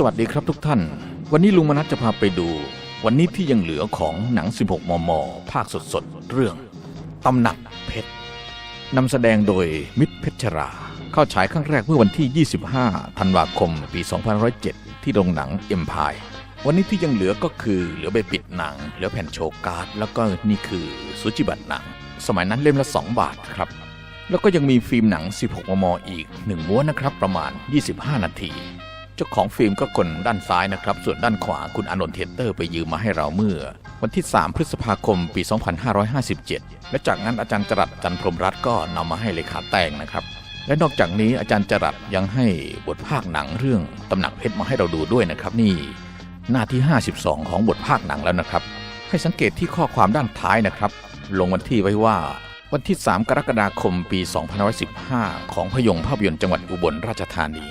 สวัสดีครับทุกท่าน วันนี้ลุงมนัสจะพาไปดู วันนี้ที่ยังเหลือของหนัง 16 มม ภาคสดๆ เรื่อง ตำหนักเพชรนำแสดงโดยมิตรเพชรรา เข้าฉายครั้งแรกเมื่อวันที่ 25 ธันวาคม ปี 2507 ที่โรงหนังเอ็มพายวันนี้ที่ยังเหลือก็คือเหลือใบปิดหนัง เหลือแผ่นโชว์การ์ด แล้วก็นี่คือสุจิบัตรหนัง สมัยนั้นเล่มละ 2 บาทครับ แล้วก็ยังมีฟิล์มหนัง 16 มม อีก 1 ม้วนนะครับ ประมาณ 25 นาที เจ้าของฟิล์มก็คนด้านซ้ายนะครับ ส่วนด้านขวาคุณอนนท์เทเตอร์ไปยืมมาให้เราเมื่อ วันที่ 3 พฤษภาคมปี 2557 และจากนั้นอาจารย์จรัสจันพรมรัตน์ก็นำมาให้เลขาแต่งนะครับ และนอกจากนี้อาจารย์จรัสยังให้บทภาคหนังเรื่องตำหนักเพชรมาให้เราดูด้วยนะครับนี่ หน้าที่ 52 ของบทภาคหนังแล้วนะครับ ให้สังเกตที่ข้อความด้านท้ายนะครับ ลงวันที่ไว้ว่าวันที่ 3 กรกฎาคม ปี 2515 ของพยงภาพยนตร์จังหวัดอุบลราชธานี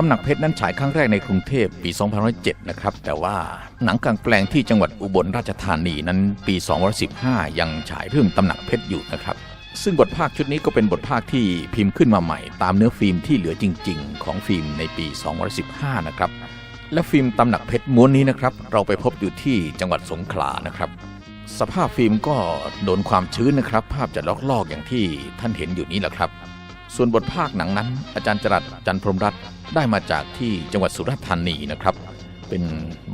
ตำหนักเพชรนั้นฉายครั้งแรกในกรุงเทพปี 2007 นะครับ แต่ว่าหนังกลางแปลงที่จังหวัดอุบลราชธานีนั้นปี 2015 ยังฉายเรื่องตำหนักเพชรอยู่นะครับ ซึ่งบทภาคชุดนี้ก็เป็นบทภาคที่พิมพ์ขึ้นมาใหม่ ตามเนื้อฟิล์มที่เหลือจริง ๆ ของฟิล์มในปี 2015 นะครับ และฟิล์มตำหนักเพชรม้วนนี้นะครับ เราไปพบอยู่ที่จังหวัดสงขลานะครับสภาพฟิล์มก็โดนความชื้นนะครับ ภาพจะลอกๆอย่างที่ท่านเห็นอยู่นี้แหละครับ ส่วนบทภาคหนังนั้น อาจารย์จรัสจันพรหมรัตน์ได้มาจากที่จังหวัดสุราษฎร์ธานีนะครับ เป็น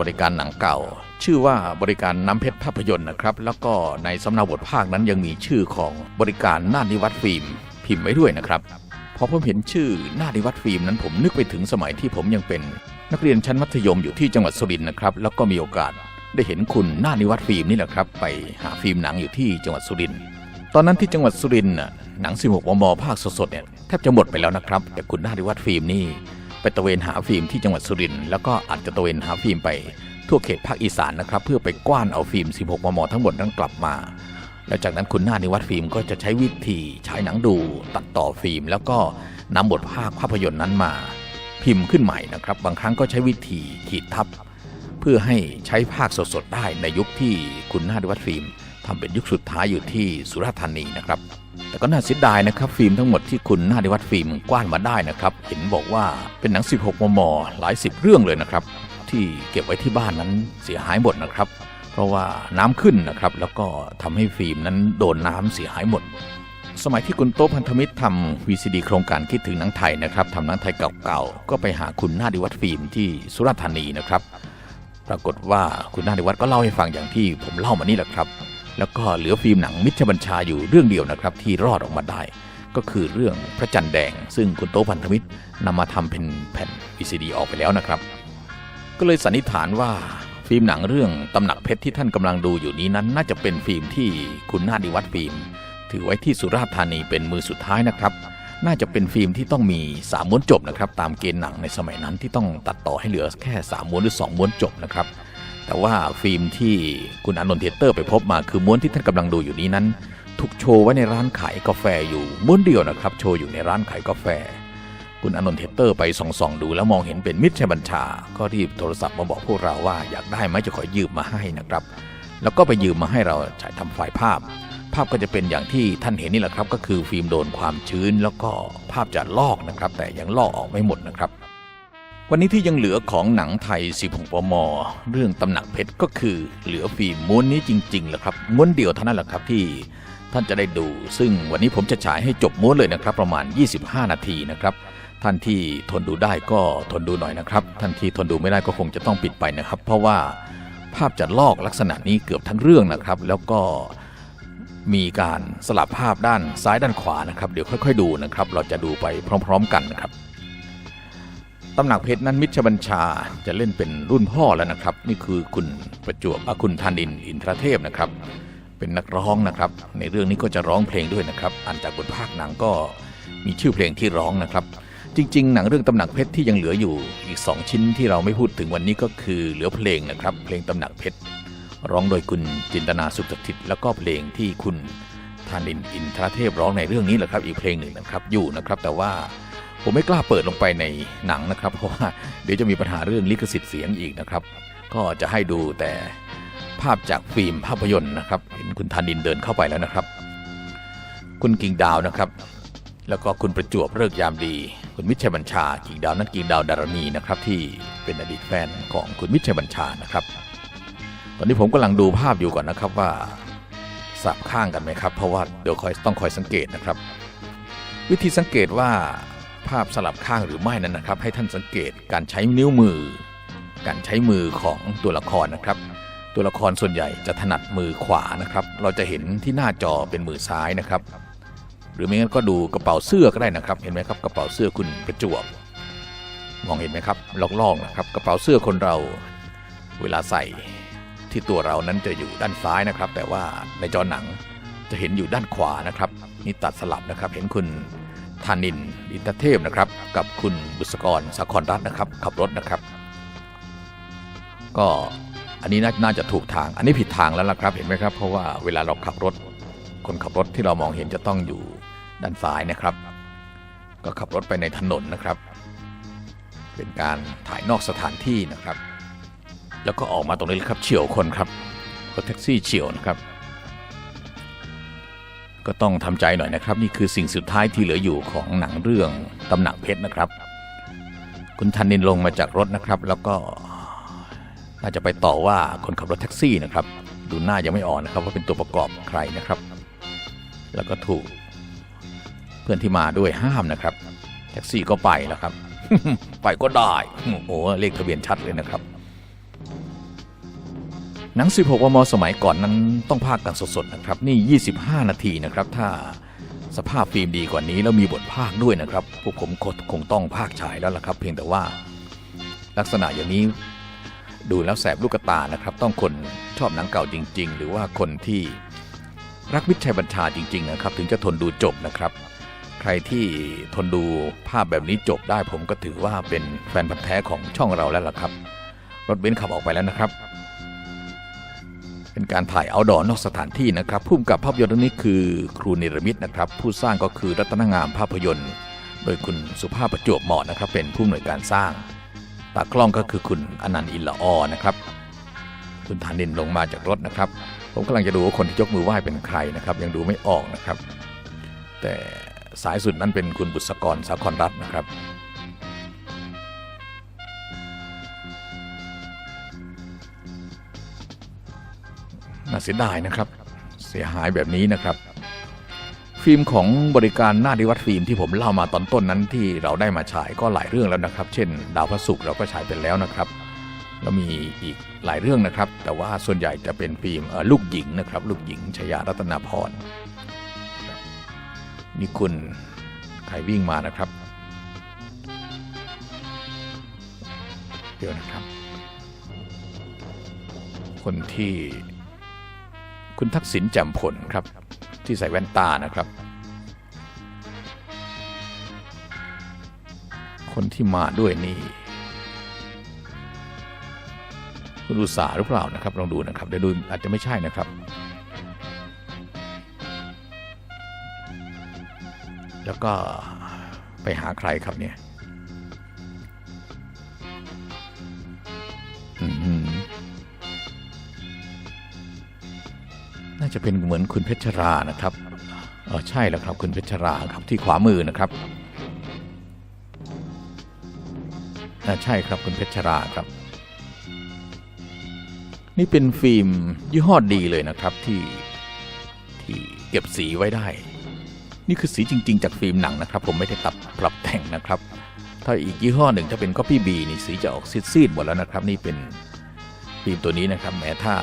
บริการหนังเก่า ชื่อว่าบริการน้ำเพชรภาพยนตร์นะครับ แล้วก็ในสำเนาบทภาคนั้นยังมีชื่อของบริการนาฏนิวัตฟิล์มพิมพ์ไว้ด้วยนะครับพอผมเห็นชื่อนาฏนิวัตฟิล์มนั้นผมนึกไปถึงสมัยที่ผมยังเป็น นักเรียนชั้นมัธยมอยู่ที่จังหวัดสุรินทร์นะครับ แล้วก็มีโอกาสได้เห็นคุณนาฏนิวัตฟิล์มนี่แหละครับ ไปหาฟิล์มหนังอยู่ที่จังหวัดสุรินทร์ ตอนนั้นที่จังหวัดสุรินทร์น่ะหนัง 16 มม ภาคสดๆเนี่ยแทบจะหมดไปแล้วนะครับ แต่คุณนาฏวัฒน์ฟิล์มนี่ไปตระเวนหาฟิล์มที่จังหวัดสุรินทร์แล้วก็อาจจะตระเวนหาฟิล์มไปทั่วเขตภาคอีสานนะครับ เพื่อไปกว้านเอาฟิล์ม 16 มม ทั้งหมดนั้นกลับมา แล้วจากนั้นคุณนาฏวัฒน์ฟิล์มก็จะใช้วิธีฉายหนังดูตัดต่อฟิล์ม แล้วก็นำบทภาคภาพยนตร์นั้นมา พิมพ์ขึ้นใหม่นะครับ บางครั้งก็ใช้วิธีขีดทับ เพื่อให้ใช้ภาคสดๆได้ในยุคที่คุณนาฏวัฒน์ฟิล์ม ทำเป็นยุคสุดท้ายอยู่ที่สุราษฎร์ธานีนะครับ แต่ก็น่าเสียดายนะครับ ฟิล์มทั้งหมดที่คุณนาฏวัฒน์ฟิล์มกว้านมาได้นะครับ เห็นบอกว่าเป็นหนัง 16 มม หลายสิบเรื่องเลยนะครับ ที่เก็บไว้ที่บ้านนั้นเสียหายหมดนะครับ เพราะว่าน้ำขึ้นนะครับ แล้วก็ทำให้ฟิล์มนั้นโดนน้ำเสียหายหมด สมัยที่คุณโต๊ะพันธมิตรทำ VCD โครงการคิดถึงหนังไทยนะครับทำหนังไทยเก่าๆก็ไปหาคุณนาฏวัฒน์ฟิล์มที่สุราษฎร์ธานีนะครับ ปรากฏว่าคุณนาฏวัฒน์ก็เล่าให้ฟังอย่างที่ผมเล่ามานี่แหละครับ แล้วก็เหลือฟิล์มหนังมิตรบัญชาอยู่เรื่องเดียวนะครับ ที่รอดออกมาได้ ก็คือเรื่องพระจันทร์แดง ซึ่งคุณโตพันธมิตรนำมาทำเป็นแผ่น VCD ออกไปแล้วนะครับ ก็เลยสันนิษฐานว่าฟิล์มหนังเรื่องตำหนักเพชรที่ท่านกำลังดูอยู่นี้นั้น น่าจะเป็นฟิล์มที่คุณนาฏวัฒน์ฟิล์ม ถือไว้ที่สุราษฎร์ธานีเป็นมือสุดท้ายนะครับ น่าจะเป็นฟิล์มที่ต้องมี3ม้วนจบนะครับ ตามเกณฑ์หนังในสมัยนั้นที่ต้องตัดต่อให้เหลือแค่3ม้วนหรือ 2 ม้วนจบนะครับ แต่ว่าฟิล์มที่คุณอนนท์เทเตอร์ไปพบมาคือม้วนที่ท่านกำลังดูอยู่นี้นั้น ถูกโชว์ไว้ในร้านขายกาแฟอยู่ม้วนเดียวนะครับ โชว์อยู่ในร้านขายกาแฟ คุณอนนท์เทเตอร์ไปส่องๆดูแล้วมองเห็นเป็นมิตรชัยบัญชา ก็รีบโทรศัพท์มาบอกพวกเราว่าอยากได้ไหมจะขอยืมมาให้นะครับ แล้วก็ไปยืมมาให้เราใช้ทำไฟล์ภาพ ภาพก็จะเป็นอย่างที่ท่านเห็นนี่แหละครับ ก็คือฟิล์มโดนความชื้นแล้วก็ภาพจะลอกนะครับ แต่ยังลอกออกไม่หมดนะครับ วันนี้ที่ยังเหลือของหนังไทย 16ปม เรื่องตำหนักเพชรก็คือเหลือฟิล์มม้วนนี้จริงๆแหละครับม้วนเดียวเท่านั้นแหละครับที่ท่านจะได้ดู ซึ่งวันนี้ผมจะฉายให้จบม้วนเลยนะครับ ประมาณ 25 นาทีนะครับ ท่านที่ทนดูได้ก็ทนดูหน่อยนะครับ ท่านที่ทนดูไม่ได้ก็คงจะต้องปิดไปนะครับ เพราะว่าภาพจะลอกลักษณะนี้เกือบทั้งเรื่องนะครับ แล้วก็มีการสลับภาพด้านซ้ายด้านขวานะครับ เดี๋ยวค่อย ๆ ดูนะครับ เราจะดูไปพร้อม ๆ กันนะครับ ตำหนักเพชรนั้นมิตรบัญชาจะเล่นเป็นรุ่นพ่อแล้วนะครับ นี่คือคุณประจวบอะคุณธานินอินทรเทพนะครับ เป็นนักร้องนะครับ ในเรื่องนี้ก็จะร้องเพลงด้วยนะครับอ่านจากบทภาคหนังก็มีชื่อเพลงที่ร้องนะครับ จริง ๆ หนังเรื่องตำหนักเพชรที่ยังเหลืออยู่อีก 2 ชิ้นที่เราไม่พูดถึงวันนี้ก็คือเหลือเพลงนะครับ เพลงตำหนักเพชรร้องโดยคุณจินตนาสุขสถิตแล้วก็เพลงที่คุณธานินอินทรเทพร้องในเรื่องนี้แหละครับ อีกเพลงหนึ่งนะครับอยู่นะครับ แต่ว่า ผมไม่กล้าเปิดลงไปในหนังนะครับ เพราะว่าเดี๋ยวจะมีปัญหาเรื่องลิขสิทธิ์เสียงอีกนะครับ ก็จะให้ดูแต่ภาพจากฟิล์มภาพยนตร์นะครับ เห็นคุณธานินเดินเข้าไปแล้วนะครับ คุณกิ่งดาวนะครับ แล้วก็คุณประจวบเลิกยามดี คุณมิตรชัยบัญชา กิ่งดาวนั้นกิ่งดาวดารณีนะครับ ที่เป็นอดีตแฟนของคุณมิตรชัยบัญชานะครับ ตอนนี้ผมกำลังดูภาพอยู่ก่อนนะครับว่าสับข้างกันไหมครับ เพราะว่าเดี๋ยวคอยต้องคอยสังเกตนะครับ วิธีสังเกตว่า ภาพสลับข้างหรือไม่นั้นนะครับ ให้ท่านสังเกตการใช้นิ้วมือ การใช้มือของตัวละครนะครับ ตัวละครส่วนใหญ่จะถนัดมือขวานะครับ เราจะเห็นที่หน้าจอเป็นมือซ้ายนะครับ หรือไม่งั้นก็ดูกระเป๋าเสื้อก็ได้นะครับ เห็นไหมครับกระเป๋าเสื้อคุณประจวบมองเห็นไหมครับลอกๆนะครับ กระเป๋าเสื้อคนเราเวลาใส่ที่ตัวเรานั้นจะอยู่ด้านซ้ายนะครับ แต่ว่าในจอหนังจะเห็นอยู่ด้านขวานะครับนี่ตัดสลับนะครับ เห็นคุณ ธานิน อินทเทพนะครับ กับคุณบุษกรสาครรัตน์นะครับ ขับรถนะครับ ก็อันนี้น่าน่าจะถูกทาง อันนี้ผิดทางแล้วล่ะครับ เห็นไหมครับ เพราะว่าเวลาเราขับรถ คนขับรถที่เรามองเห็นจะต้องอยู่ด้านซ้ายนะครับ ก็ขับรถไปในถนนนะครับ เป็นการถ่ายนอกสถานที่นะครับ แล้วก็ออกมาตรงนี้เลยครับเฉียวคนครับรถแท็กซี่เฉียวนะครับ ก็ต้องทำใจหน่อยนะครับ นี่คือสิ่งสุดท้ายที่เหลืออยู่ของหนังเรื่องตำหนักเพชรนะครับ คุณธันนินลงมาจากรถนะครับ แล้วก็น่าจะไปต่อว่าคนขับรถแท็กซี่นะครับ ดูหน้ายังไม่อ่อกนะครับว่าเป็นตัวประกอบใครนะครับ แล้วก็ถูกเพื่อนที่มาด้วยห้ามนะครับ แท็กซี่ก็ไปแล้วครับ ไปก็ได้โอ้เลขทะเบียนชัดเลยนะครับ หนัง 16วมสมัยก่อนนั้นต้องพากย์กันสดๆนะครับ นี่ 25 นาทีนะครับ ถ้าสภาพฟิล์มดีกว่านี้แล้วมีบทภาคด้วยนะครับ พวกผมคงต้องภาคฉายแล้วล่ะครับ เพียงแต่ว่า ลักษณะอย่างนี้ดูแล้วแสบลูกตานะครับ ต้องคนชอบหนังเก่าจริง ๆ หรือว่าคนที่รักมิชัยบัญชาจริง ๆ นะครับ ถึงจะทนดูจบนะครับ ใครที่ทนดูภาพแบบนี้จบได้ผมก็ถือว่าเป็นแฟนพันธ์แท้ของช่องเราแล้วล่ะครับ รถเบนซ์ขับออกไปแล้วนะครับ เป็นการถ่ายเอาดอนอกสถานที่นะครับผู้กำกับภาพยนตร์เรื่องนี้คือครูเนรมิตนะครับ ผู้สร้างก็คือรัตนงามภาพยนตร์ โดยคุณสุภาพประจวบเหมาะนะครับ เป็นผู้อำนวยการสร้าง ตากล้องก็คือคุณอนันต์อินละออนะครับคุณธานินลงมาจากรถนะครับ ผมกำลังจะดูว่าคนที่ยกมือไหว้เป็นใครนะครับ ยังดูไม่ออกนะครับ แต่สายสุดนั้นเป็นคุณบุษกรสาครรัตน์นะครับ น่าเสียดายนะครับ เสียหายแบบนี้นะครับ ฟิล์มของบริการหน้าดิวัดฟิล์มที่ผมเล่ามาตอนต้นนั้นที่เราได้มาฉายก็หลายเรื่องแล้วนะครับ เช่น ดาวพระศุกร์เราก็ฉายไปแล้วนะครับแล้วมีอีกหลายเรื่องนะครับ แต่ว่าส่วนใหญ่จะเป็นฟิล์มลูกหญิงนะครับ ลูกหญิงชยารัตนาพรนี่คุณใครวิ่งมานะครับ เดี๋ยวนะครับ คนที่ คุณทักษิณแจ่มผลครับ ที่ใส่แว่นตานะครับ คนที่มาด้วยนี่คุณอุตสาหหรือเปล่านะครับลองดูนะครับเดี๋ยวดูอาจจะไม่ใช่นะครับ แล้วก็ไปหาใครครับเนี่ย จะเป็นเหมือนคุณเพชรรานะครับเออใช่แล้วครับคุณเพชรราครับที่ขวามือนะครับน่าใช่ครับคุณเพชรราครับ นี่เป็นฟิล์มยี่ห้อดีเลยนะครับที่ที่เก็บสีไว้ได้ นี่คือสีจริง ๆ จากฟิล์มหนังนะครับ ผมไม่ได้ตัดปรับแต่งนะครับ ถ้าอีกยี่ห้อหนึ่งถ้าเป็น Copy B นี่สีจะออกซีดๆหมดแล้วนะครับ นี่เป็นฟิล์มตัวนี้นะครับแม้ถ้า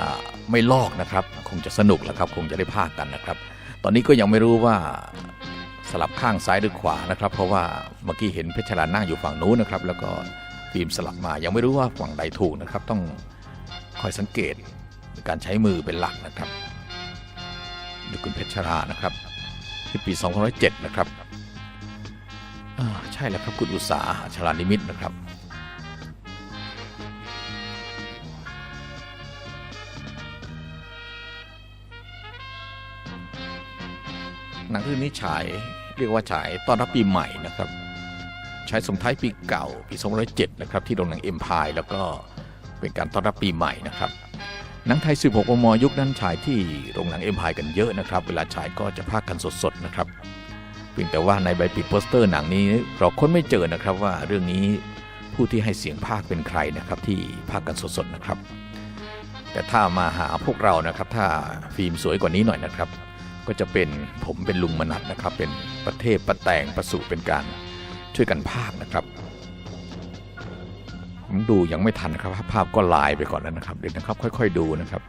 ไม่ลอกนะครับ คงจะสนุกแหล้วครับ คงจะได้พากกันนะครับ ตอนนี้ก็ยังไม่รู้ว่าสลับข้างซ้ายหรือขวานะครับ เพราะว่าเมื่อกี้เห็นเพชรลานั่งอยู่ฝั่งนู้นนะครับ แล้วก็ฟิล์มสลับมายังไม่รู้ว่าฝั่งใดถูกนะครับ ต้องคอยสังเกตการใช้มือเป็นหลักนะครับดูคุณเพชรรานะครับที่ปี2007นะครับอ่าใช่แล้วครับคุณอุตสาหชลานิมิตนะครับ เรื่องนี้ฉายเรียกว่าฉายต้อนรับปีใหม่นะครับฉายส่งท้ายปีเก่าปี2007นะครับที่โรงหนังเอ็มพายแล้วก็เป็นการต้อนรับปีใหม่นะครับหนังไทย 16 มม ยุคนั้นฉายที่โรงหนังเอ็มพายกันเยอะนะครับ เวลาฉายก็จะพากกันสดๆนะครับเพียงแต่ว่าในใบปิดโปสเตอร์หนังนี้เราค้นไม่เจอนะครับว่าเรื่องนี้ผู้ที่ให้เสียงภาคเป็นใครนะครับที่ภาคกันสดๆนะครับ แต่ถ้ามาหาพวกเรานะครับ ถ้าฟิล์มสวยกว่านี้หน่อยนะครับ ก็จะเป็นผมเป็นลุงมนัดนะครับ เป็นประเทศประแตงประสูเป็นการช่วยกันภาคนะครับ ผมดูยังไม่ทันนะครับภาพก็ลายไปก่อนแล้วนะครับเดี๋ยวนะครับ ค่อย ๆ ดูนะครับ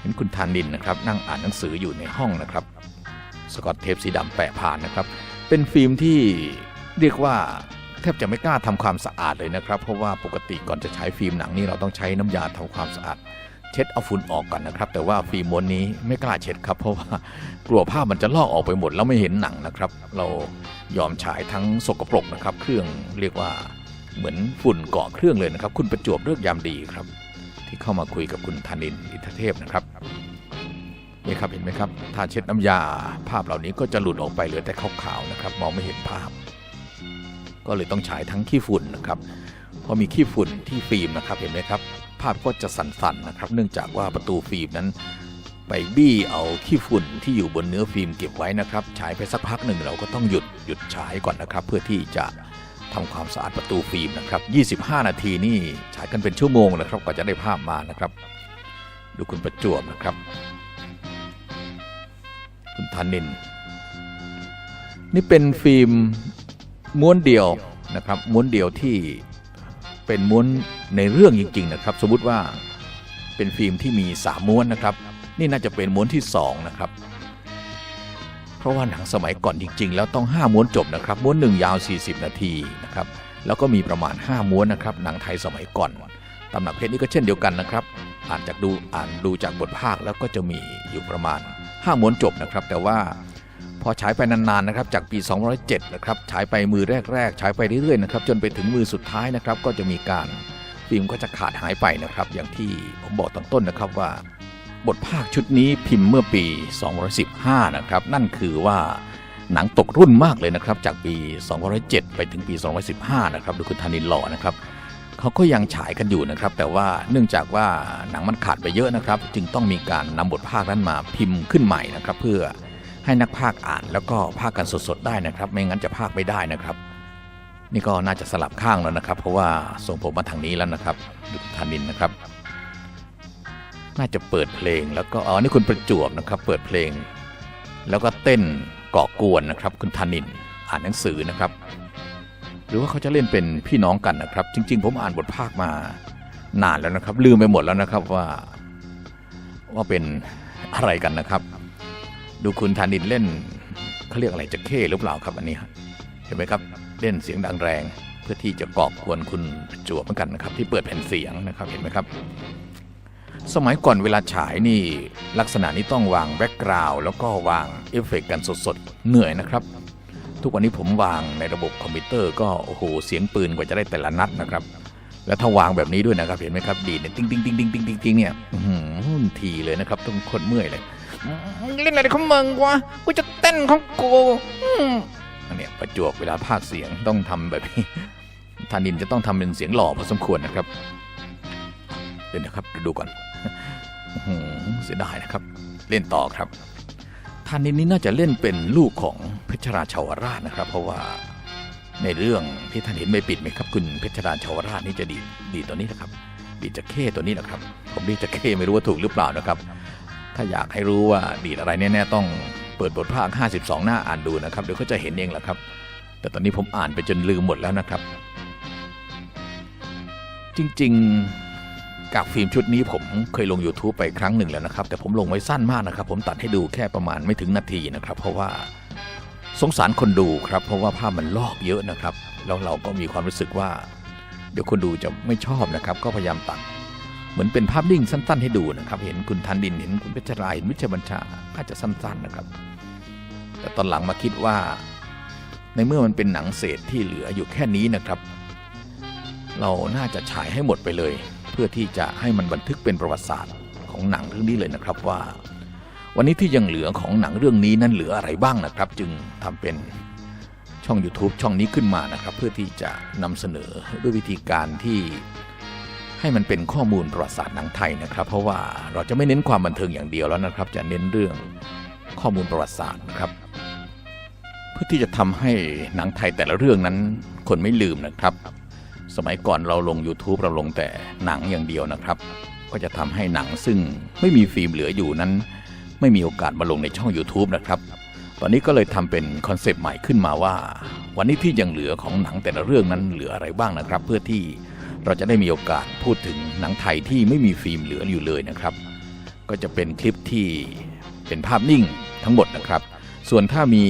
เห็นคุณธานินนะครับ นั่งอ่านหนังสืออยู่ในห้องนะครับ สกอตเทปสีดำแปะผ่านนะครับ เป็นฟิล์มที่เรียกว่าแทบจะไม่กล้าทำความสะอาดเลยนะครับ เพราะว่าปกติก่อนจะใช้ฟิล์มหนังนี่เราต้องใช้น้ำยาทำความสะอาด เช็ดเอาฝุ่นออกก่อนนะครับ แต่ว่าฟิล์มม้วนนี้ไม่กล้าเช็ดครับ เพราะว่ากลัวภาพมันจะลอกออกไปหมดแล้วไม่เห็นหนังนะครับ เรายอมฉายทั้งสกปรกนะครับ เครื่องเรียกว่าเหมือนฝุ่นเกาะเครื่องเลยนะครับ คุณประจวบเลือกยามดีครับ ที่เข้ามาคุยกับคุณธนินอิทเทพนะครับนี่ครับเห็นไหมครับ ถ้าเช็ดน้ำยา ภาพเหล่านี้ก็จะหลุดออกไปเหลือแต่ขาวๆนะครับ มองไม่เห็นภาพ ก็เลยต้องฉายทั้งขี้ฝุ่นนะครับ เพราะมีขี้ฝุ่นที่ฟิล์มนะครับเห็นไหมครับ ภาพก็จะสั่นๆนะครับ เนื่องจากว่าประตูฟิล์มนั้นไปบี้เอาขี้ฝุ่นที่อยู่บนเนื้อฟิล์มเก็บไว้นะครับ ฉายไปสักพักหนึ่งเราก็ต้องหยุดหยุดฉายก่อนนะครับ เพื่อที่จะทำความสะอาดประตูฟิล์มนะครับ 25 นาทีนี่ฉายกันเป็นชั่วโมงนะครับกว่าจะได้ภาพมานะครับ ดูคุณประจวบนะครับ คุณธนิน นี่เป็นฟิล์มม้วนเดียวนะครับ ม้วนเดียวที่ เป็นม้วนในเรื่องจริงๆนะครับ สมมติว่าเป็นฟิล์มที่มีสามม้วนนะครับ นี่น่าจะเป็นม้วนที่สองนะครับ เพราะว่าหนังสมัยก่อนจริง ๆ แล้วต้อง 5 ม้วนจบนะครับ ม้วนหนึ่งยาว 40 นาทีนะครับ แล้วก็มีประมาณ 5 ม้วนนะครับ หนังไทยสมัยก่อนตำหนักเพชรนี่ก็เช่นเดียวกันนะครับ อ่านจากดูอ่านดูจากบทภาคแล้วก็จะมีอยู่ประมาณ 5 ม้วนจบนะครับ แต่ว่า อฉายไปนานๆนะครับจากปี 2007นะครับฉายไปมือแรกๆฉายไปเรื่อยๆนะครับจนไปถึงมือสุดท้ายนะครับก็จะมีการฟิล์มก็จะขาดหายไปนะครับ อย่างที่ผมบอกตอนต้นนะครับว่า บทภาคชุดนี้พิมพ์เมื่อปี 2015 นะครับ นั่นคือว่าหนังตกรุ่นมากเลยนะครับ จากปี 2007 ไปถึงปี 2015 นะครับดูคุณธนินหล่อนะครับเขาก็ยังฉายกันอยู่นะครับ แต่ว่าเนื่องจากว่าหนังมันขาดไปเยอะนะครับ จึงต้องมีการนำบทภาคนั้นมาพิมพ์ขึ้นใหม่นะครับ เพื่อ ให้นักภาคอ่านแล้วก็ภาคกันสดๆได้นะครับ ไม่งั้นจะภาคไม่ได้นะครับ นี่ก็น่าจะสลับข้างแล้วนะครับ เพราะว่าส่งผมมาทางนี้แล้วนะครับดูคุณธนินนะครับ น่าจะเปิดเพลงแล้วก็อ๋อนี่คุณประจวบนะครับ เปิดเพลง แล้วก็เต้นเกาะกวนนะครับ คุณธนินอ่านหนังสือนะครับ หรือว่าเขาจะเล่นเป็นพี่น้องกันนะครับ จริง ๆ ผมอ่านบทภาคมานานแล้วนะครับ ลืมไปหมดแล้วนะครับว่าว่าเป็นอะไรกันนะครับ ดูคุณธานินเล่นเขาเรียกอะไรจะเข้หรือเปล่าครับอันนี้เห็นไหมครับเล่นเสียงดังแรง เพื่อที่จะกอบกวนคุณจวบเหมือนกันนะครับ ที่เปิดแผ่นเสียงนะครับเห็นไหมครับ สมัยก่อนเวลาฉายนี่ลักษณะนี้ต้องวางแบ็กกราวด์แล้วก็วางเอฟเฟกต์กันสดๆเหนื่อยนะครับ ทุกวันนี้ผมวางในระบบคอมพิวเตอร์ก็โอ้โหเสียงปืนกว่าจะได้แต่ละนัดนะครับแล้วถ้าวางแบบนี้ด้วยนะครับ เห็นไหมครับ ดีดเนี่ยติ้งติ้งติ้งติ้งติ้งติ้งเนี่ยอื้อหือทีเลยนะครับต้องคนเมื่อยเลย เล่นอะไรของมึงวะกูจะเต้นของกูอันเนี้ยประจวบเวลาพากย์เสียงต้องทำแบบนี้ธานินจะต้องทำเป็นเสียงหล่อพอสมควรนะครับเดี๋ยวนะครับดูก่อนเสียดายนะครับ เล่นต่อครับทานินนี่น่าจะเล่นเป็นลูกของเพชรราชาวราชนะครับ เพราะว่าในเรื่องที่ท่านเห็นไม่ปิดไหมครับ คุณเพชรราชาวราชนี่จะดีดีตัวนี้นะครับ ดีจะเข้ตัวนี้นะครับ ผมดีจะเข้ไม่รู้ว่าถูกหรือเปล่านะครับ ถ้าอยากให้รู้ว่าดีดอะไรแน่ๆต้องเปิดบทภาค 52 หน้าอ่านดูนะครับ เดี๋ยวก็จะเห็นเองแหละครับ แต่ตอนนี้ผมอ่านไปจนลืมหมดแล้วนะครับ จริงๆกับฟิล์มชุดนี้ผมเคยลง YouTube ไปครั้งหนึ่งแล้วนะครับ แต่ผมลงไว้สั้นมากนะครับ ผมตัดให้ดูแค่ประมาณไม่ถึงนาทีนะครับ เพราะว่าสงสารคนดูครับ เพราะว่าภาพมันลอกเยอะนะครับ แล้วเราก็มีความรู้สึกว่า เดี๋ยวคนดูจะไม่ชอบนะครับ ก็พยายามตัด เหมือนเป็นภาพนิ่งสั้น ๆ ให้ดูนะครับ เห็นคุณทันดินเห็นคุณเพชรรายเห็นวิชบัญชาอาจจะสั้น ๆนะครับ แต่ตอนหลังมาคิดว่า ในเมื่อมันเป็นหนังเศษที่เหลืออยู่แค่นี้นะครับ เราน่าจะฉายให้หมดไปเลย เพื่อที่จะให้มันบันทึกเป็นประวัติศาสตร์ของหนังเรื่องนี้เลยนะครับว่า วันนี้ที่ยังเหลือของหนังเรื่องนี้นั้นเหลืออะไรบ้างนะครับ จึงทำเป็นช่อง YouTube ช่องนี้ขึ้นมานะครับ เพื่อที่จะนำเสนอด้วยวิธีการที่ ให้มันเป็นข้อมูลประวัติศาสตร์หนังไทยนะครับ เพราะว่าเราจะไม่เน้นความบันเทิงอย่างเดียวแล้วนะครับ จะเน้นเรื่องข้อมูลประวัติศาสตร์นะครับ เพื่อที่จะทำให้หนังไทยแต่ละเรื่องนั้นคนไม่ลืมนะครับ สมัยก่อนเราลง YouTube เราลงแต่หนังอย่างเดียวนะครับ ก็จะทำให้หนังซึ่งไม่มีฟิล์มเหลืออยู่นั้น ไม่มีโอกาสมาลงในช่อง YouTube นะครับตอนนี้ก็เลยทำเป็นคอนเซปต์ใหม่ขึ้นมาว่า วันนี้ที่ยังเหลือของหนังแต่ละเรื่องนั้นเหลืออะไรบ้างนะครับ เพื่อที่ เราจะได้มีโอกาสพูดถึงหนังไทยที่ไม่มีฟิล์มเหลืออยู่เลยนะครับ ก็จะเป็นคลิปที่เป็นภาพนิ่งทั้งหมดนะครับ ส่วนถ้ามี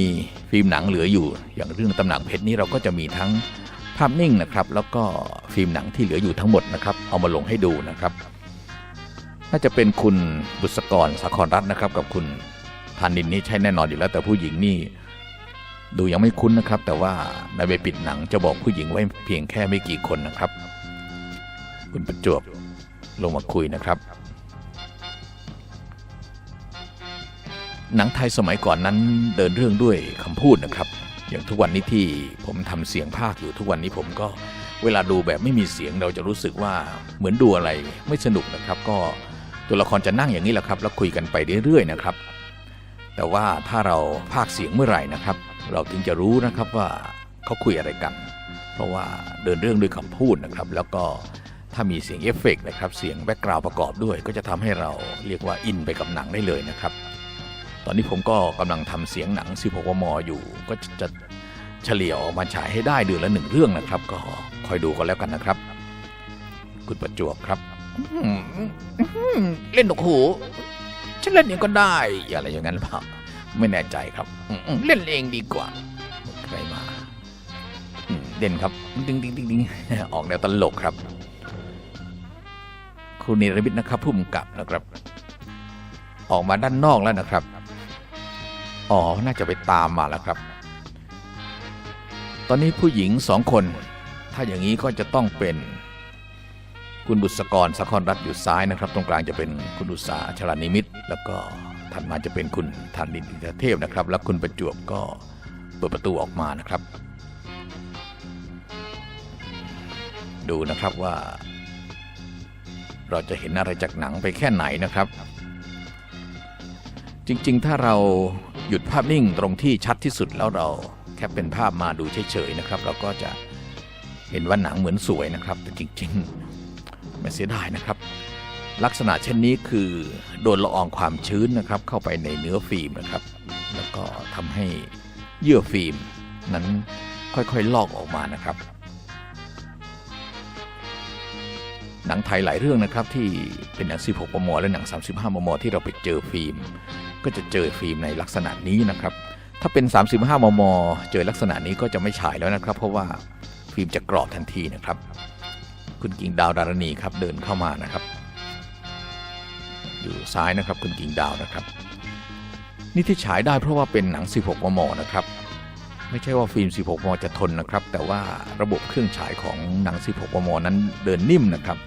ฟิล์มหนังเหลืออยู่ อย่างเรื่องตำหนักเพชรนี้เราก็จะมีทั้งภาพนิ่งนะครับ แล้วก็ฟิล์มหนังที่เหลืออยู่ทั้งหมดนะครับ เอามาลงให้ดูนะครับ น่าจะเป็นคุณบุษกรสาครรัตน์นะครับ กับคุณธานินนี่ใช่แน่นอนอยู่แล้ว แต่ผู้หญิงนี่ดูยังไม่คุ้นนะครับ แต่ว่าในใบปิดหนังจะบอกผู้หญิงไว้เพียงแค่ไม่กี่คนนะครับ คุณประจวบลงมาคุยนะครับ หนังไทยสมัยก่อนนั้นเดินเรื่องด้วยคำพูดนะครับ อย่างทุกวันนี้ที่ผมทำเสียงภาคอยู่ทุกวันนี้ผมก็เวลาดูแบบไม่มีเสียงเราจะรู้สึกว่าเหมือนดูอะไรไม่สนุกนะครับ ก็ตัวละครจะนั่งอย่างนี้แหละครับแล้วคุยกันไปเรื่อยๆนะครับ แต่ว่าถ้าเราพากย์เสียงเมื่อไหร่นะครับ เราถึงจะรู้นะครับว่าเขาคุยอะไรกัน เพราะว่าเดินเรื่องด้วยคำพูดนะครับ แล้วก็ ถ้ามีเสียงเอฟเฟกต์นะครับเสียงแบ็กกราวด์ประกอบด้วย ก็จะทำให้เราเรียกว่าอินไปกับหนังได้เลยนะครับ ตอนนี้ผมก็กำลังทำเสียงหนัง16วมอยู่ ก็จะเฉลี่ยออกมาฉายให้ได้เดือนละหนึ่งเรื่องนะครับ ก็คอยดูกันแล้วกันนะครับ คุณประจวบครับเล่นหนกหูฉันเล่นเองก็ได้อะไรอย่างนั้นหรือเปล่าไม่แน่ใจครับเล่นเองดีกว่าใครมาเด่นครับ ดิ้งดิ้งดิ้งดิ้งออกแนวตลกครับ คุณนิรมิตนะครับผู้กำกับนะครับ ออกมาด้านนอกแล้วนะครับ อ๋อ น่าจะไปตามมาแล้วครับ ตอนนี้ผู้หญิงสองคน ถ้าอย่างนี้ก็จะต้องเป็นคุณบุษกรสะครรัตน์อยู่ซ้ายนะครับ ตรงกลางจะเป็นคุณอุตสาชลานิมิตแล้วก็ถัดมาจะเป็นคุณธันดินอินทเทพนะครับ แล้วคุณประจวบก็เปิดประตูออกมานะครับ ดูนะครับว่า เราจะเห็นอะไรจากหนังไปแค่ไหนนะครับ จริงๆ ถ้าเราหยุดภาพนิ่งตรงที่ชัดที่สุดแล้วเราแค่เป็นภาพมาดูเฉยๆนะครับ เราก็จะเห็นว่าหนังเหมือนสวยนะครับ แต่จริงๆไม่เสียดายนะครับ ลักษณะเช่นนี้คือโดนละอองความชื้นนะครับ เข้าไปในเนื้อฟิล์มนะครับ แล้วก็ทำให้เยื่อฟิล์มนั้นค่อยๆลอกออกมานะครับ หนังไทยหลายเรื่องนะครับที่เป็นหนัง 16 มม และหนัง 35 มม ที่เราไปเจอฟิล์ม ก็จะเจอฟิล์มในลักษณะนี้นะครับ ถ้าเป็น 35 มม เจอลักษณะนี้ก็จะไม่ฉายแล้วนะครับ เพราะว่าฟิล์มจะกรอบทันทีนะครับ คุณกิ่งดาวดารณีครับเดินเข้ามานะครับ อยู่ซ้ายนะครับคุณกิ่งดาวนะครับ นี่ที่ฉายได้เพราะว่าเป็นหนัง 16 มม นะครับ ไม่ใช่ว่าฟิล์ม 16 มม จะทนนะครับ แต่ว่าระบบเครื่องฉายของหนัง 16 มม นั้นเดินนิ่มนะครับ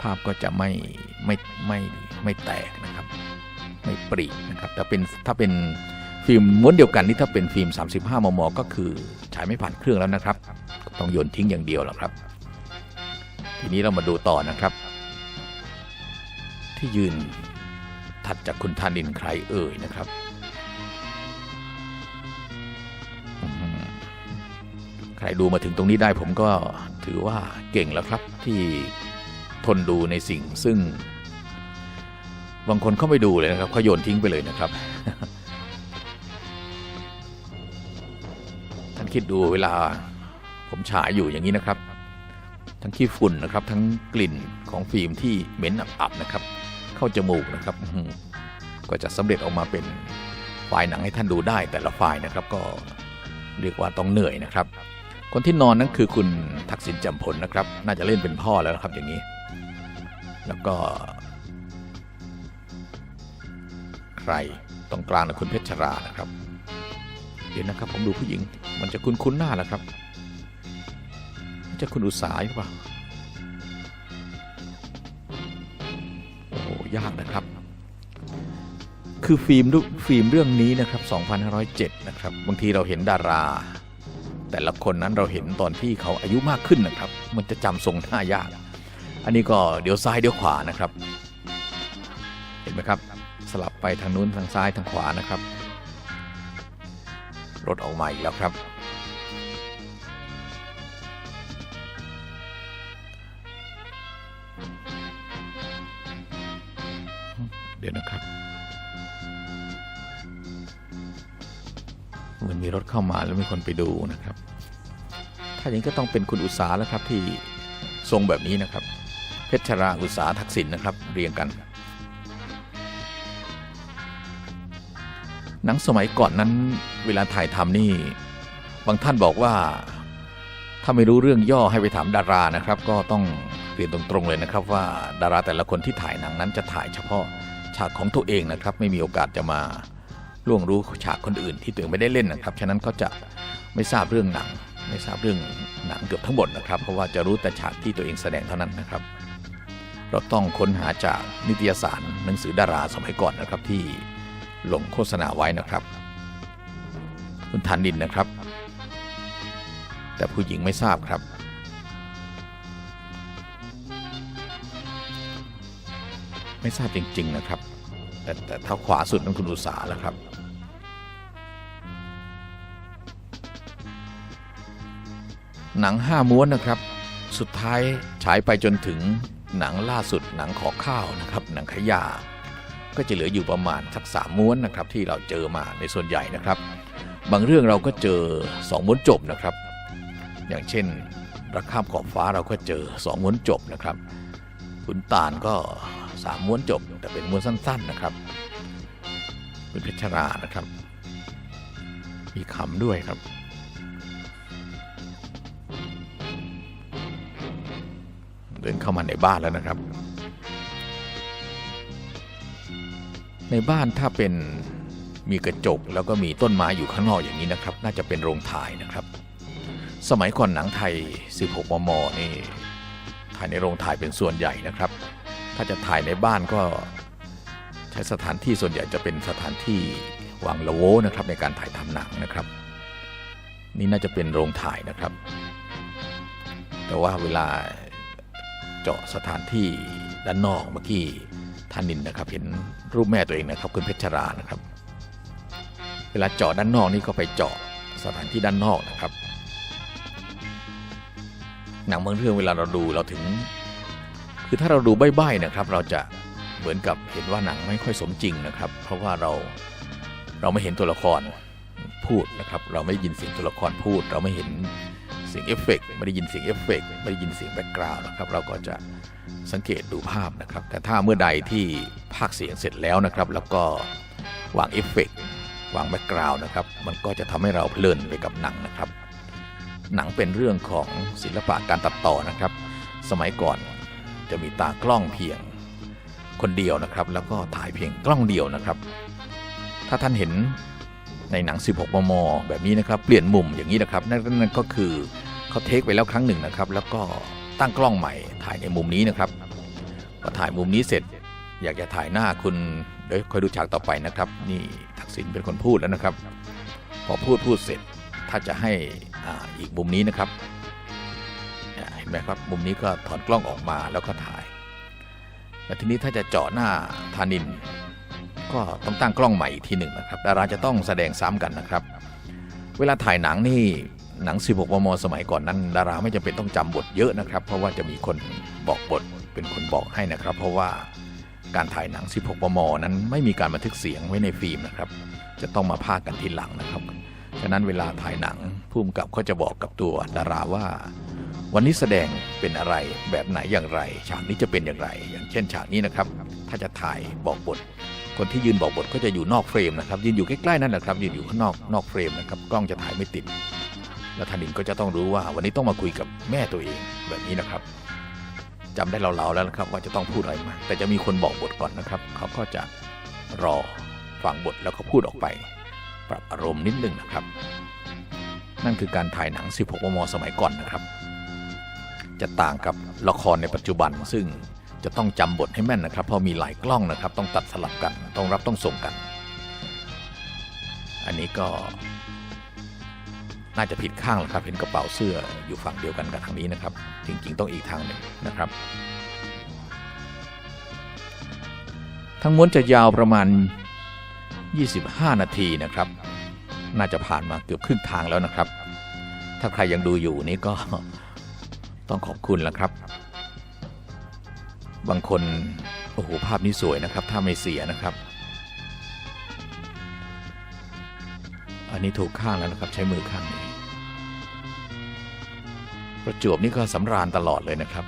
ภาพก็จะไม่ไม่ไม่ไม่แตกนะครับ ไม่ปรินะครับ แต่เป็นถ้าเป็นฟิล์มม้วนเดียวกันนี่ถ้าเป็นฟิล์ม 35 มม ก็คือฉายไม่ผ่านเครื่องแล้วนะครับ ต้องโยนทิ้งอย่างเดียวแล้วครับ ทีนี้เรามาดูต่อนะครับ ที่ยืนถัดจากคุณธานินใครเอ่ยนะครับ รดูมาถึงตรงนี้ได้ผมก็ถือว่าเก่งแล้วครับที่ทนดูในสิ่งซึ่ง บางคนเขาไม่ดูเลยนะครับเขาโยนทิ้งไปเลยนะครับ ท่านคิดดูเวลาผมฉายอยู่อย่างนี้นะครับ ทั้งขี้ฝุ่นนะครับ ทั้งกลิ่นของฟิล์มที่เหม็นอับๆนะครับ เข้าจมูกนะครับก็จะสำเร็จออกมาเป็นไฟล์หนังให้ท่านดูได้แต่ละไฟล์นะครับ ก็เรียกว่าต้องเหนื่อยนะครับ คนที่นอนนั้นคือคุณทักษิณจำพลนะครับ น่าจะเล่นเป็นพ่อแล้วนะครับอย่างนี้ แล้วก็ ใครตรงกลางนะคุณเพชรชรานะครับเดี๋ยวนะครับ ผมดูผู้หญิง มันจะคุ้นคุ้นๆหน้าแล้วครับมันจะคุณอุสาหรือเปล่าโอ้โหยากนะครับ คือฟิล์มรูฟิล์มเรื่องนี้นะครับ 2507 นะครับ บางทีเราเห็นดารา แต่ละคนนั้นเราเห็นตอนที่เขาอายุมากขึ้นนะครับ มันจะจำทรงหน้ายาก อันนี้ก็เดี๋ยวซ้ายเดี๋ยวขวานะครับ เห็นไหมครับ สลับไปทางนู้นทางซ้ายทางขวานะครับ รถออกมาอีกแล้วครับ รถเข้ามาแล้วมีคนไปดูนะครับ ถ้าอย่างนี้ก็ต้องเป็นคุณอุตสาแล้วครับที่ทรงแบบนี้นะครับ เพชรราอุตสาทักษิณนะครับ เรียงกัน หนังสมัยก่อนนั้นเวลาถ่ายทำนี่ บางท่านบอกว่า ถ้าไม่รู้เรื่องย่อให้ไปถามดารานะครับ ก็ต้องเรียนตรงๆเลยนะครับ ว่าดาราแต่ละคนที่ถ่ายหนังนั้นจะถ่ายเฉพาะฉากของตัวเองนะครับ ไม่มีโอกาสจะมา ล่วงรู้ฉากคนอื่นที่ตัวเองไม่ได้เล่นนะครับ ฉะนั้นก็จะไม่ทราบเรื่องหนัง ไม่ทราบเรื่องหนังเกือบทั้งหมดนะครับ เพราะว่าจะรู้แต่ฉากที่ตัวเองแสดงเท่านั้นนะครับ เราต้องค้นหาจากนิตยสารหนังสือดาราสมัยก่อนนะครับที่ลงโฆษณาไว้นะครับ คุณธานดินนะครับ แต่ผู้หญิงไม่ทราบครับไม่ทราบจริง ๆ นะครับ แต่แต่ถ้าขวาสุดนั้นคุณอุตสาแล้วครับหนังห้าม้วนนะครับ สุดท้ายฉายไปจนถึงหนังล่าสุดหนังขอข้าวนะครับ หนังขยา ก็จะเหลืออยู่ประมาณสักสามม้วนนะครับที่เราเจอมาในส่วนใหญ่นะครับ บางเรื่องเราก็เจอสองม้วนจบนะครับ อย่างเช่นรักข้ามขอบฟ้าเราก็เจอสองม้วนจบนะครับขุนตาลก็ สามม้วนจบแต่เป็นม้วนสั้นๆนะครับคุณเพชรรานะครับ มีคำด้วยครับ เดินเข้ามาในบ้านแล้วนะครับ ในบ้านถ้าเป็นมีกระจกแล้วก็มีต้นไม้อยู่ข้างนอกอย่างนี้นะครับ น่าจะเป็นโรงถ่ายนะครับ สมัยก่อนหนังไทย 16 มม นี่ถ่ายในโรงถ่ายเป็นส่วนใหญ่นะครับ ถ้าจะถ่ายในบ้านก็ใช้สถานที่ส่วนใหญ่จะเป็นสถานที่วางละโวนะครับในการถ่ายทำหนังนะครับ นี่น่าจะเป็นโรงถ่ายนะครับ แต่ว่าเวลาเจาะสถานที่ด้านนอกเมื่อกี้ท่านนินนะครับเห็นรูปแม่ตัวเองนะครับคุณเพชรรานะครับ เวลาเจาะด้านนอกนี่ก็ไปเจาะสถานที่ด้านนอกนะครับหนังบางเรื่องเวลาเราดูเราถึง คือถ้าเราดูใบ้ๆนะครับ เราจะเหมือนกับเห็นว่าหนังไม่ค่อยสมจริงนะครับ เพราะว่าเราเราไม่เห็นตัวละครพูดนะครับ เราไม่ได้ยินเสียงตัวละครพูด เราไม่เห็นเสียงเอฟเฟกต์ไม่ได้ยินเสียงเอฟเฟกต์ไม่ได้ยินเสียงแบ็กกราวด์นะครับ เราก็จะสังเกตดูภาพนะครับ แต่ถ้าเมื่อใดที่ภาคเสียงเสร็จแล้วนะครับ แล้วก็วางเอฟเฟกต์วางแบ็กกราวด์นะครับ มันก็จะทำให้เราเพลินไปกับหนังนะครับ หนังเป็นเรื่องของศิลปะการตัดต่อนะครับ สมัยก่อน จะมีตากล้องเพียงคนเดียวนะครับ แล้วก็ถ่ายเพียงกล้องเดียวนะครับ ถ้าท่านเห็นในหนัง 16 มม แบบนี้นะครับ เปลี่ยนมุมอย่างนี้นะครับ นั่นนั่นก็คือเขาเทคไปแล้วครั้งหนึ่งนะครับ แล้วก็ตั้งกล้องใหม่ถ่ายในมุมนี้นะครับพอถ่ายมุมนี้เสร็จ อยากจะถ่ายหน้าคุณเดี๋ยวคอยดูฉากต่อไปนะครับ นี่ทักษิณเป็นคนพูดแล้วนะครับ พอพูดพูดเสร็จถ้าจะให้ออีกมุมนี้นะครับ มครับมุมนี้ก็ถอนกล้องออกมาแล้วก็ถ่ายแล้วทีนี้ถ้าจะเจาะหน้าธานิน ก็ต้องตั้งกล้องใหม่อีกทีหนึ่งนะครับดาราจะต้องแสดงซ้ำกันนะครับ เวลาถ่ายหนังนี่หนัง 16 มม สมัยก่อนนั้น ดาราไม่จำเป็นต้องจำบทเยอะนะครับ เพราะว่าจะมีคนบอกบทเป็นคนบอกให้นะครับ เพราะว่าการถ่ายหนัง 16 มม นั้นไม่มีการบันทึกเสียงไว้ในฟิล์มนะครับ จะต้องมาพากกันทีหลังนะครับ ฉะนั้นเวลาถ่ายหนังผู้กำกับก็จะบอกกับตัวดาราว่า วันนี้แสดงเป็นอะไรแบบไหนอย่างไร ฉากนี้จะเป็นอย่างไร อย่างเช่นฉากนี้นะครับ ถ้าจะถ่ายบอกบท คนที่ยืนบอกบทก็จะอยู่นอกเฟรมนะครับยืนอยู่ใกล้ๆนั่นแหละครับยืนอยู่ข้างนอกนอกเฟรมนะครับกล้องจะถ่ายไม่ติด แล้วธนินก็จะต้องรู้ว่า วันนี้ต้องมาคุยกับแม่ตัวเองแบบนี้นะครับจำได้เราๆแล้วนะครับว่าจะต้องพูดอะไรมา แต่จะมีคนบอกบทก่อนนะครับ เขาก็จะรอฟังบทแล้วก็พูดออกไป ปรับอารมณ์นิดนึงนะครับ นั่นคือการถ่ายหนัง 16 มม สมัยก่อนนะครับ จะต่างกับละครในปัจจุบัน ซึ่งจะต้องจำบทให้แม่นนะครับ เพราะมีหลายกล้องนะครับ ต้องตัดสลับกัน ต้องรับต้องส่งกัน อันนี้ก็น่าจะผิดข้างแล้วครับ เห็นกระเป๋าเสื้ออยู่ฝั่งเดียวกันกับทางนี้นะครับ จริงๆ ต้องอีกทางหนึ่งนะครับ ทั้งม้วนจะยาวประมาณ 25 นาทีนะครับ น่าจะผ่านมาเกือบครึ่งทางแล้วนะครับ ถ้าใครยังดูอยู่นี่ก็ต้องขอบคุณแล้วครับ บางคน โอ้โห ภาพนี้สวยนะครับ ถ้าไม่เสียนะครับ อันนี้ถูกข้างแล้วนะครับ ใช้มือข้างนี้ ประจวบนี่ก็สำราญตลอดเลยนะครับ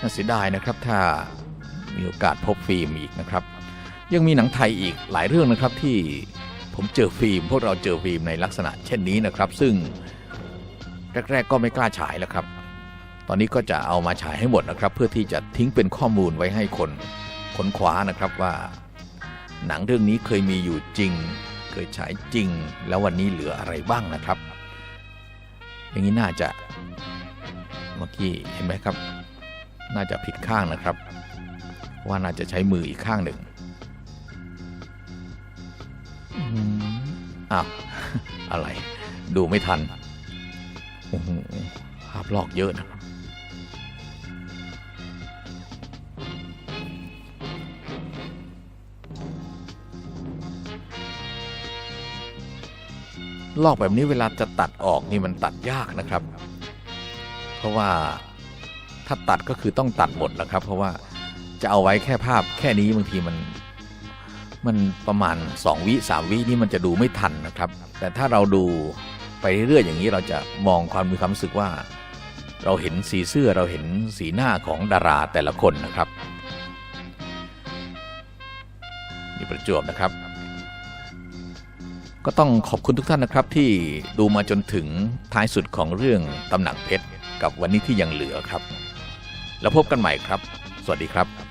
น่าเสียดายนะครับถ้า มีโอกาสพบฟิล์มอีกนะครับ ยังมีหนังไทยอีกหลายเรื่องนะครับที่ผมเจอฟิล์ม พวกเราเจอฟิล์มในลักษณะเช่นนี้นะครับ ซึ่งแรก ๆ ก็ไม่กล้าฉายแล้วครับ ตอนนี้ก็จะเอามาฉายให้หมดนะครับ เพื่อที่จะทิ้งเป็นข้อมูลไว้ให้คนค้นคว้านะครับว่า หนังเรื่องนี้เคยมีอยู่จริง เคยฉายจริง แล้ววันนี้เหลืออะไรบ้างนะครับ อย่างนี้น่าจะเมื่อกี้เห็นไหมครับ น่าจะผิดข้างนะครับ ว่าน่าจะใช้มืออีกข้างหนึ่งอ้าวอะไร ดูไม่ทันโอ้โหภาพลอกเยอะนะลอกแบบนี้เวลาจะตัดออกนี่มันตัดยากนะครับ เพราะว่าถ้าตัดก็คือต้องตัดหมดแล้วครับ เพราะว่า จะเอาไว้แค่ภาพแค่นี้บางทีมันมันประมาณ 2 วิ3วินี่มันจะดูไม่ทันนะครับ แต่ถ้าเราดูไปเรื่อยๆอย่างนี้เราจะมองความมีความรู้สึกว่า เราเห็นสีเสื้อเราเห็นสีหน้าของดาราแต่ละคนนะครับนี่ประจวบนะครับ ก็ต้องขอบคุณทุกท่านนะครับที่ดูมาจนถึงท้ายสุดของเรื่องตำหนักเพชร กับวันนี้ที่ยังเหลือครับ แล้วพบกันใหม่ครับ สวัสดีครับ